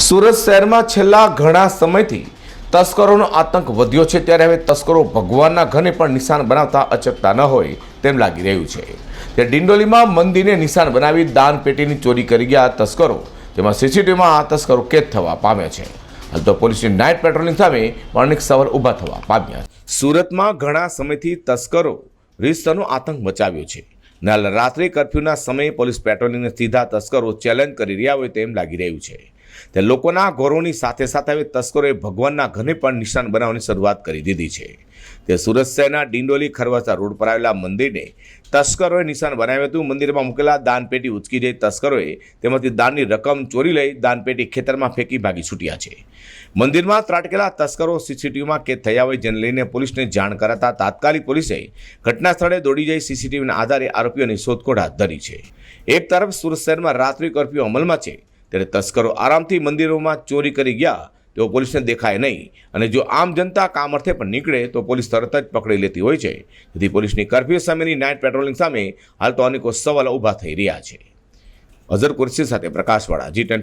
સુરત શહેરમાં છેલ્લા ઘણા સમયથી તસ્કરોનો આતંક વધ્યો છે. ત્યારે હવે તસ્કરો ભગવાનના ઘરને પણ નિશાન બનાવતા અચકતા ન હોય તેમ લાગી રહ્યું છે. તે ડિંડોલીમાં મંદિરને નિશાન બનાવી દાન પેટીની ચોરી કરી ગયા તસ્કરો તેમાં સીસીટીવીમાં આ તસ્કરો કેદ થવા પામ્યા છે. હાલ તો પોલીસની નાઇટ પેટ્રોલિંગ સામે અનેક સવાલ ઊભા થવા પામ્યા સુરતમાં ઘણા સમયથી તસ્કરો રીતસરનો આતંક મચાવ્યો છે. ને રાત્રિ કર્ફ્યુના સમયે પોલીસ પેટ્રોલિંગને સીધા તસ્કરો ચેલેન્જ કરી રહ્યા હોય તેમ લાગી રહ્યું છે. તે લોકોના ઘોરોની સાથે સાથે હવે તસ્કરોએ ભગવાનના ઘરને પણ નિશાન બનાવવાની શરૂઆત કરી દીધી છે. તે સુરત શહેરના ડિંડોલી ખરવાસા રોડ પર આવેલા મંદિરને તસ્કરોએ નિશાન બનાવ્યું હતું. મંદિરમાં મૂકેલા દાનપેટી ઉચકી જઈ તસ્કરોએ તેમાંથી દાનની રકમ ચોરી લઈ દાનપેટી ખેતરમાં ફેંકી ભાગી છૂટ્યા છે. મંદિરમાં ત્રાટકેલા તસ્કરો સીસીટીવીમાં કેદ થયા હોય જેને લઈને પોલીસને જાણ કરાતા તાત્કાલિક પોલીસે ઘટના સ્થળે દોડી જઈ સીસીટીવીના આધારે આરોપીઓની શોધખોળ હાથ ધરી છે. એક તરફ સુરત શહેરમાં રાત્રિ કર્ફ્યુ અમલમાં છે. ત્યારે તસ્કરો આરામથી મંદિરોમાં ચોરી કરી ગયા, તો પોલીસને દેખાય નહીં. અને જો આમ જનતા કામ અર્થે પણ નીકળે, તો પોલીસ તરત જ પકડી લેતી હોય છે. જેથી પોલીસની કર્ફ્યુ સામેની નાઇટ પેટ્રોલિંગ સામે હાલ તો અનેકો સવાલો ઊભા થઈ રહ્યા છે. અઝર કુરશી સાથે પ્રકાશવાળા જી ટેન